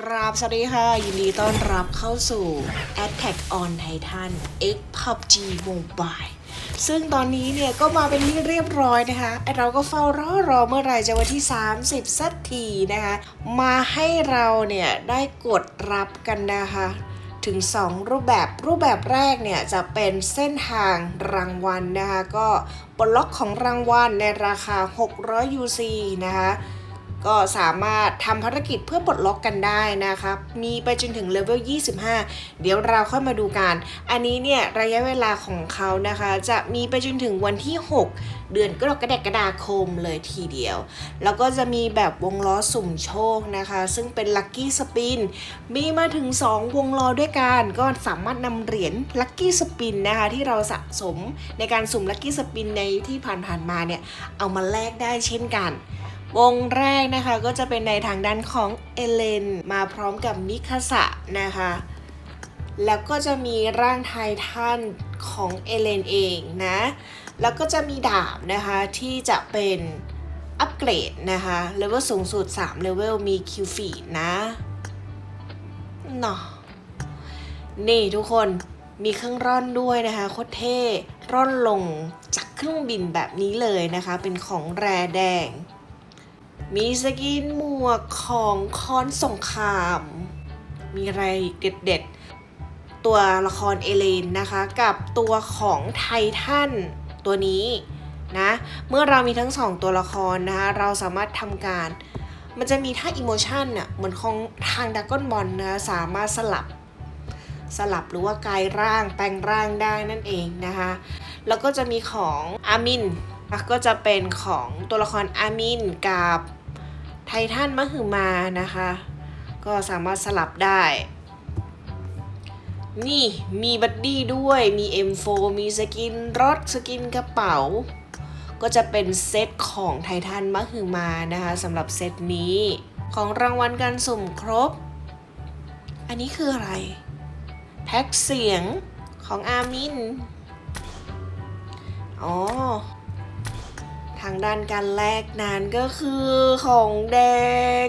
กราบสวัสดีค่ะ ยินดีต้อนรับเข้าสู่ Attack on Titan X PUBG Mobile ซึ่งตอนนี้เนี่ยก็มาเป็นที่เรียบร้อยนะคะเราก็เฝ้ารอรอเมื่อไหร่จะวันที่ 30 สักทีนะคะ มาให้เราเนี่ยได้กดรับกันนะคะถึง 2 รูปแบบรูปแบบแรกเนี่ยจะเป็นเส้นทางรางวัลนะคะก็ปลดล็อกของรางวัลในราคา 600 UC นะคะ ก็สามารถทำภารกิจเพื่อปลดล็อกกันได้นะครับมีไปจนถึงเลเวล 25 เดี๋ยวเราค่อยมาดูกัน อันนี้เนี่ยระยะเวลาของเขานะคะ จะมีไปจนถึงวันที่ 6 เดือนกรกฎาฎาคมเลยทีเดียว แล้วก็จะมีแบบวงล้อสุ่มโชคนะคะ ซึ่งเป็นลั c กี้สปินมีมาถึง 2 วงล้อด้วยกัน ก็สามารถนำเหรียญลัคกี้สปินนะคะที่เราสะสมในการสุ่มลัคกี้สปินในที่ผ่านๆมาเนี่ย เอามาแลกได้เช่นกัน วงแรกนะคะก็จะเป็นในทางด้านของเอเลนมาพร้อมกับมิคาสะนะคะ แล้วก็จะมีร่างไททันของเอเลนเองนะ แล้วก็จะมีดาบนะคะที่จะเป็นอัปเกรดนะคะเลเวลสูงสุด3เลเวลมีคิวฟีนะเนาะนี่ทุกคนมีเครื่องร่อนด้วยนะคะโคตรเท่ร่อนลงจากเครื่องบินแบบนี้เลยนะคะ เป็นของแร่แดง มีสกินหมวกของคอนสงคราม มีอะไรเด็ดๆ ตัวละครเอเลนนะคะ กับตัวของไททันตัวนี้นะ เมื่อเรามีทั้งสองตัวละครนะคะ เราสามารถทำการ มันจะมีท่าอิโมชันน่ะเหมือนของทางดักก้อนบอลนะสามารถสลับ สลับหรือว่ากายร่างแปลงร่างได้นั่นเองนะคะ แล้วก็จะมีของอามินก็จะเป็นของตัวละครอามินกับ ไททันมหึมานะคะ ก็สามารถสลับได้ นี่มีบัดดี้ด้วยมี M4 มีสกินรถสกินกระเป๋า ก็จะเป็นเซตของไททันมหึมานะคะสำหรับเซตนี้ของรางวัลการสุ่มครบ อันนี้คืออะไร แพ็กเสียงของอามิน อ๋อางด้านการแลกนั้นก็คือของแดง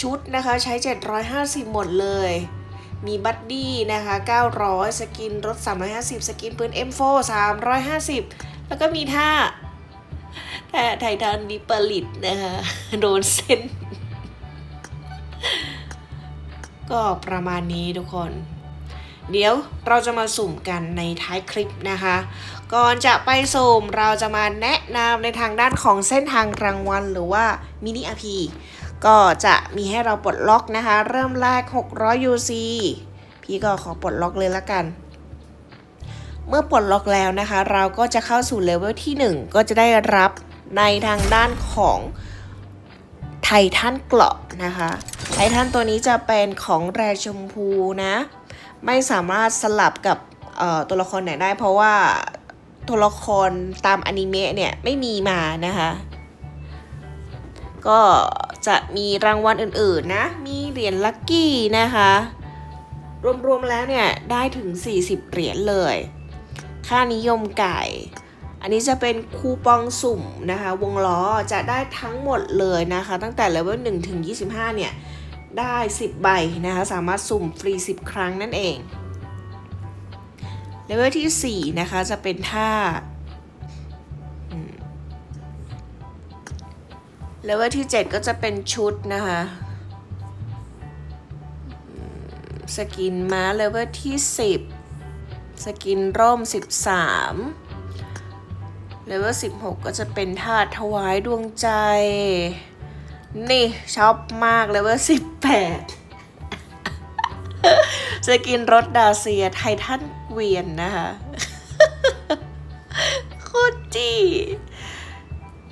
ชุดนะคะใช้ 750 หมดเลย มีบัดดี้นะคะ 900 สกินรถ 350 สกินปืน M4 350 แล้วก็มีท่าท่าไททันดิปลิตนะคะโดนเส้น ก็ประมาณนี้ทุกคน เดี๋ยวเราจะมาสุ่มกันในท้ายคลิปนะคะ ก่อนจะไปสุ่มเราจะมาแนะนำในทางด้านของเส้นทางรางวัลหรือว่ามินิอพีก็จะมีให้เราปลดล็อกนะคะ เริ่มแรก 600 UC พี่ก็ขอปลดล็อกเลยละกัน เมื่อปลดล็อกแล้วนะคะ เราก็จะเข้าสู่เลเวลที่ 1 ก็จะได้รับในทางด้านของไททันเกราะนะคะไททันตัวนี้จะเป็นของแรชมพูนะ ไม่สามารถสลับกับตัวละครไหนได้เพราะว่า ตัวละครตามอนิเมะเนี่ยไม่มีมานะคะ ก็จะมีรางวัลอื่นๆนะ มีเหรียญลัคกี้นะคะ รวมๆแล้วเนี่ยได้ถึง 40 เหรียญเลย ค่านิยมไก่ อันนี้จะเป็นคูปองสุ่มนะคะ วงล้อจะได้ทั้งหมดเลยนะคะ ตั้งแต่เลเวล1ถึง 25 เนี่ย ได้ 10 ใบนะคะ สามารถสุ่มฟรี 10 ครั้งนั่นเอง เลเวลที่ 4 นะคะ จะเป็นท่าเลเวลที่ 7 ก็จะเป็นชุดนะคะสกินม้าเลเวลที่ 10 สกินร่ม 13 เลเวล 16 ก็จะเป็นท่าถวายดวงใจ นี่ชอบมากเลเวล 18จะกินรถดาเซียไททัน เวียนนะคะโคตรจี้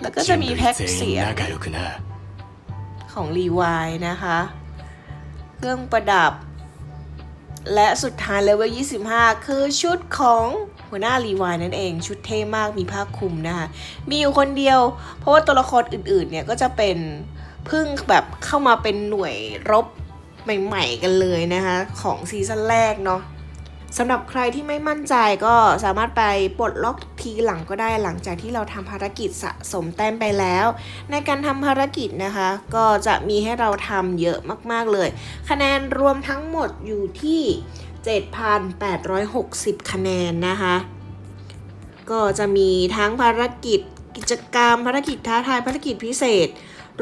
แล้วก็จะมีแพ็กเสียงของรีวายนะคะ เครื่องประดับ และสุดท้ายเลเวล25 คือชุดของหัวหน้ารีวายนั่นเอง ชุดเท่มากมีผ้าคลุมนะคะ มีอยู่คนเดียว เพราะว่าตัวละครอื่นๆเนี่ยก็จะเป็นพึ่งแบบเข้ามาเป็นหน่วยรบใหม่ ๆ กันเลยนะคะ ของซีซั่นแรกเนาะ สำหรับใครที่ไม่มั่นใจก็สามารถไปปลดล็อกทีหลังก็ได้หลังจากที่เราทำภารกิจสะสมแต้มไปแล้ว ในการทำภารกิจนะคะ ก็จะมีให้เราทำเยอะมากๆเลย คะแนนรวมทั้งหมดอยู่ที่ 7,860 คะแนนนะคะ ก็จะมีทั้งภารกิจกิจกรรม ภารกิจท้าทายภารกิจพิเศษ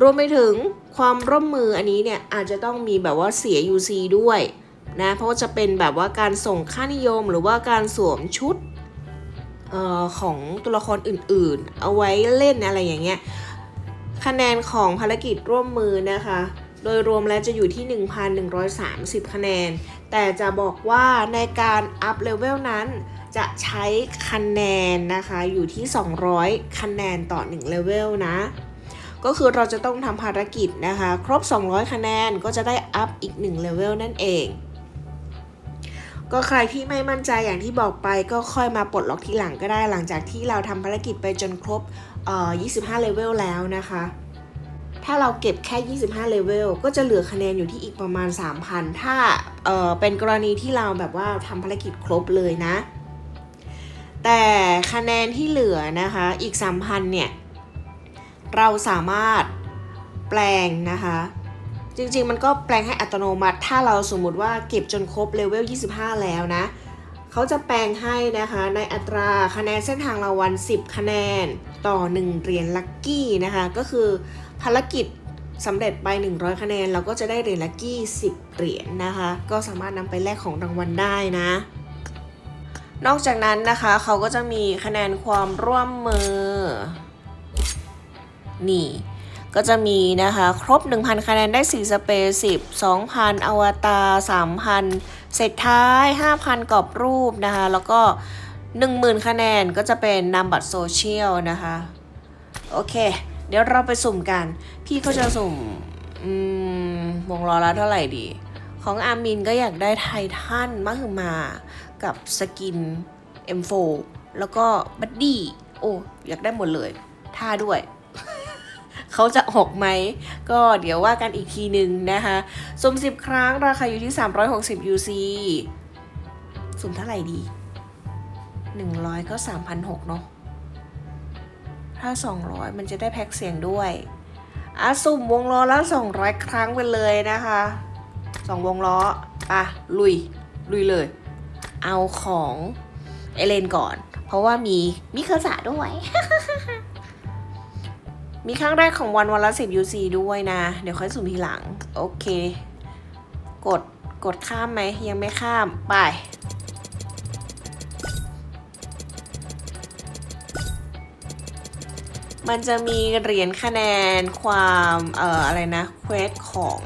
รวมไปถึงความร่วมมืออันนี้เนี่ยอาจจะต้องมีแบบว่าเสีย UC ด้วย นะเพราะว่าจะเป็นแบบว่าการส่งค่านิยมหรือว่าการสวมชุดออของตัวละครอื่นๆ เอาไว้เล่นอะไรอย่างเงี้ยคะแนนของภารกิจร่วมมือนะคะ โดยรวมแล้วจะอยู่ที่ 1,130 คะแนน แต่จะบอกว่าในการอัพเลเวลนั้นจะใช้คะแนนนะคะอยู่ที่ 200 คะแนนต่อ1เลเวลนะ ก็คือเราจะต้องทำภารกิจนะคะ ครบ 200 คะแนนก็จะได้อัพอีก1เลเวลนั่นเอง ก็ใครที่ไม่มั่นใจอย่างที่บอกไปก็ค่อยมาปลดล็อกทีหลังก็ได้หลังจากที่เราทำภารกิจไปจนครบเอ่อ25เลเวลแล้วนะคะ ถ้าเราเก็บแค่ 25เลเวลก็จะเหลือคะแนนอยู่ที่อีกประมาณ 3,000 ถ้าเอ่อเป็นกรณีที่เราแบบว่าทำภารกิจครบเลยนะ แต่คะแนนที่เหลือนะคะอีก 3,000 เนี่ย เราสามารถแปลงนะคะ จริงๆ มันก็แปลงให้อัตโนมัติ ถ้าเราสมมุติว่าเก็บจนครบเลเวล 25 แล้วนะ เขาจะแปลงให้นะคะในอัตราคะแนนเส้นทางรางวัล 10 คะแนนต่อ 1 เหรียญลัคกี้นะคะ ก็คือภารกิจสำเร็จไป 100 คะแนน เราก็จะได้เหรียญลัคกี้ 10 เหรียญนะคะ ก็สามารถนำไปแลกของรางวัลได้นะ นอกจากนั้นนะคะ เขาก็จะมีคะแนนความร่วมมือ นี่ ก็จะมีนะคะ ครบ 1,000 คะแนนได้ 4 สเปซ10 2,000 อวตาร3,000 เสร็จท้าย 5,000 กรอบรูปนะคะ แล้วก็ 10,000 คะแนนก็จะเป็นนามบัตรโซเชียลนะคะ โอเค เดี๋ยวเราไปสุ่มกัน พี่ก็จะสุ่มอืมวงล้อละเท่าไหร่ดี ของอามินก็อยากได้ไททันมหึมากับสกิน M4 แล้วก็บัดดี้โอ้ อยากได้หมดเลยท่าด้วย เขาจะออกไหม ก็เดี๋ยวว่ากันอีกทีหนึ่งนะคะสุ่ม10 ครั้งราคาอยู่ที่ 360 UC สุ่มเท่าไหร่ดี 100 ก็ 3,600 เนาะถ้า 200 มันจะได้แพ็คเสียงด้วยอะสุ่มวงล้อละ200 ครั้งไปเลยนะคะ2วงล้ออะลุย ลุยเลย เอาของเอเลนก่อน เพราะว่ามีมิเคอร์สะด้วย มีครั้งแรกของวันวันละ 10 UC ด้วยนะ เดี๋ยวค่อยสุ่มทีหลัง โอเค กด กดข้ามไหม ยังไม่ข้าม ไป มันจะมีเหรียญคะแนนความ เอ่อ อะไรนะ เควสของ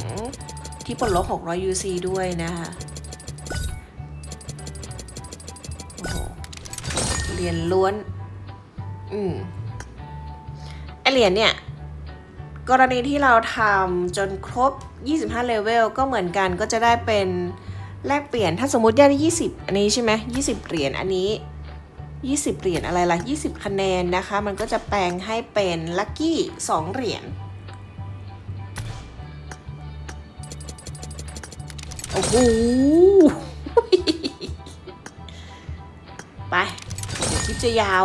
ที่ปลดล็อก600 UC ด้วยนะคะเหรียญล้วน อืม เหรียญเนี่ยกรณีที่เราทำจนครบ 25 เลเวลก็เหมือนกันก็จะได้เป็นแลกเปลี่ยนถ้าสมมติได้20 อันนี้ใช่ไหม20 เหรียญอันนี้ 20 เหรียญอะไรล่ะ 20 คะแนนนะคะ มันก็จะแปลงให้เป็นลัคกี้ 2 เหรียญโอ้โหไปคลิปจะยาว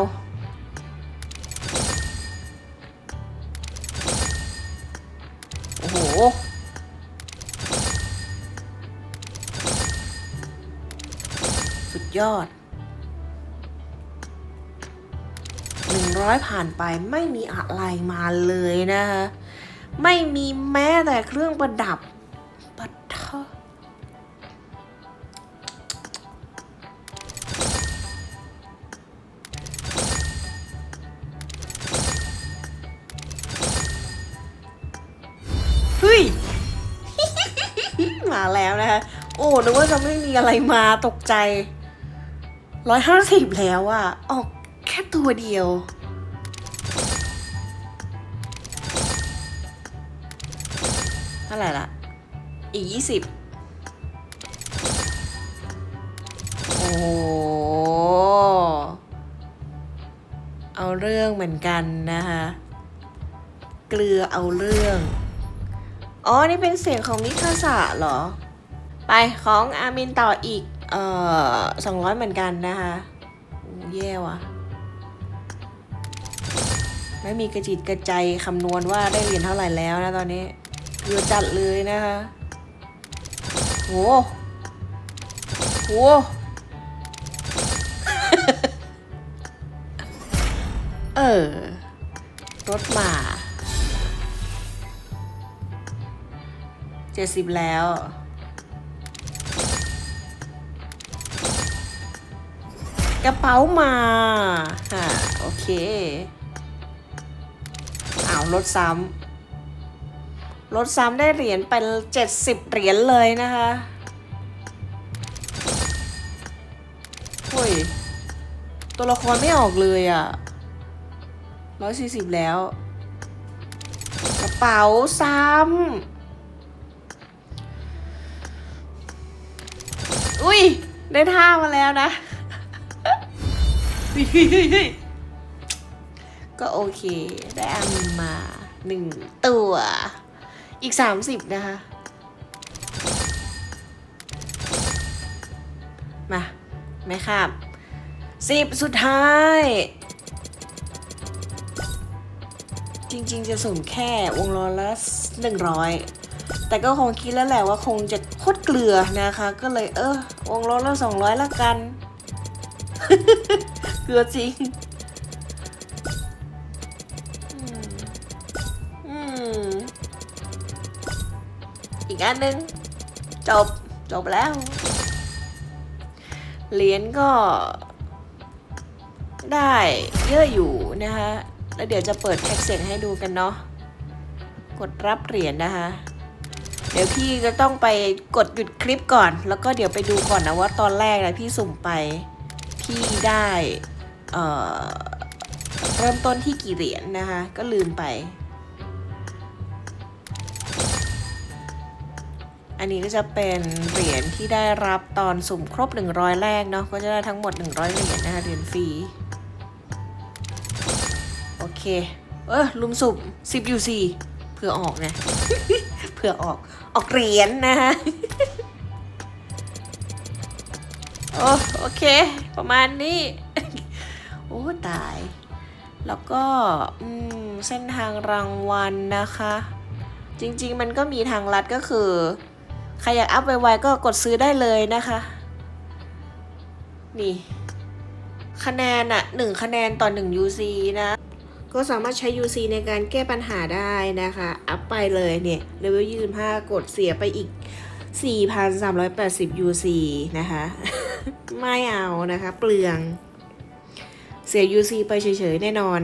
สุดยอดหนึ่งร้อยผ่านไปไม่มีอะไรมาเลยนะคะไม่มีแม้แต่เครื่องประดับปัดเถอะเฮ้ย มาแล้วนะคะ โอ้นึกว่าจะไม่มีอะไรมาตกใจ ร้อยห้าสิบแล้วอะออกแค่ตัวเดียว เท่าไหร่ละ อีกยี่สิบโอ้เอาเรื่องเหมือนกันนะคะเกลือเอาเรื่อง อ๋อ นี่เป็นเสียงของมิคาสะเหรอ ไปของอามินต่ออีก เอ่อสองร้อยเหมือนกันนะคะโอ้แย่ว่ะ ไม่มีกระจิตกระใจคำนวณว่าได้เหรียญเท่าไหร่แล้วนะตอนนี้เกลือจัดเลยนะคะโหโหเออ รถมาเจ็ดสิบแล้ว กระเป๋ามาอ่าโอเคอ้าวลดซ้ำลดซ้ำได้เหรียญเป็นเจ็ดสิบเหรียญเลยนะคะโอ้ยตัวละครไม่ออกเลยอะร้อยสี่สิบแล้ว กระเป๋าซ้ำ อุ้ย ได้ท่ามาแล้วนะ ก็โอเค ได้อามินมาหนึ่งตัว อีกสามสิบนะคะ มาไม่ครับสิบสุดท้าย จริงๆจะสุ่มแค่วงล้อละหนึ่งร้อยแต่ก็คงคิดแล้วแหละว่าคงจะโคตรเกลือนะคะ ก็เลยเออวงล้อละสองร้อยละกัน เกลือจริงอืมอืมอีกอันหนึ่งจบ จบแล้ว เหรียญก็ได้เยอะอยู่นะคะ แล้วเดี๋ยวจะเปิดแพ็กเสียงให้ดูกันเนาะ กดรับเหรียญนะคะ เดี๋ยวพี่ก็ต้องไปกดหยุดคลิปก่อน แล้วก็เดี๋ยวไปดูก่อนนะว่าตอนแรกนะพี่สุ่มไป พี่ได้ เเริ่มต้นที่กี่เหรียญนะคะ ก็ลืมไป อันนี้ก็จะเป็นเหรียญที่ได้รับตอนสุ่มครบ 100 แรกเนาะ ก็จะได้ทั้งหมด 100 เหรียญนะคะเหรียญฟรี โอเค เออลุมสุ่ม10 UC เพื่อออกไงเพื่อออก ออกเหรียญนะคะโอโอเค ประมาณนี้ อ้ตาย แล้วก็เส้นทางรางวัลนะคะ จริงๆมันก็มีทางลัดก็คือ ใครอยากอัพไวๆก็กดซื้อได้เลยนะคะ นี่ คะแนนอะหนึ่งคะแนนต่อหนึ่ง UC นะ ก็สามารถใช้ UC ในการแก้ปัญหาได้นะคะ อัพไปเลยเนี่ยเลเวล25กดเสียไปอีก 4,380 UC นะคะ ไม่เอานะคะ เปลือง เสีย UC ไปเฉยๆแน่นอน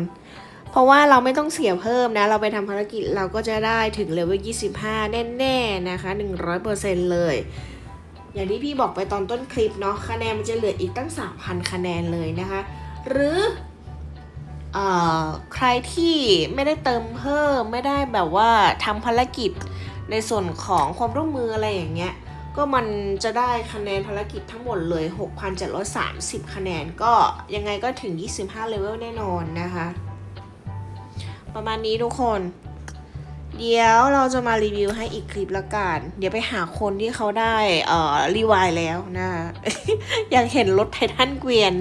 เพราะว่าเราไม่ต้องเสียเพิ่มนะ เราไปทำภารกิจเราก็จะได้ถึงเลเวล25 แน่ๆนะคะ 100%เลย อย่างที่พี่บอกไปตอนต้นคลิปเนาะคะแนนมันจะเหลืออีกตั้ง 3,000 คะแนนเลยนะคะ หรือเอ่อใครที่ไม่ได้เติมเพิ่มไม่ได้แบบว่าทำภารกิจในส่วนของความร่วมมืออะไรอย่างเงี้ย ก็มันจะได้คะแนนภารกิจทั้งหมดเลย 6,730 คะแนนก็ยังไงก็ถึง 25 เลเวลแน่นอนนะคะ ประมาณนี้ทุกคน เดี๋ยวเราจะมารีวิวให้อีกคลิปละกัน เดี๋ยวไปหาคนที่เขาได้เอ่อรีวายแล้วนะอยากเห็นรถไททันเกวียน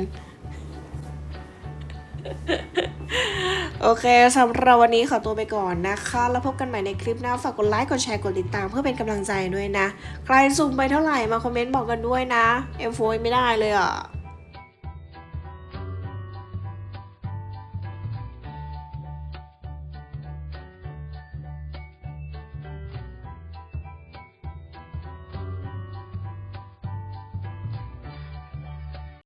โอเคสำหรับวันนี้ขอตัวไปก่อนนะคะ แล้วพบกันใหม่ในคลิปหน้าฝากกดไลค์กดแชร์กดติดตามเพื่อเป็นกำลังใจด้วยนะ ใครสุ่มไปเท่าไหร่มาคอมเมนต์บอกกันด้วยนะเอ็มโฟไม่ได้เลยอะ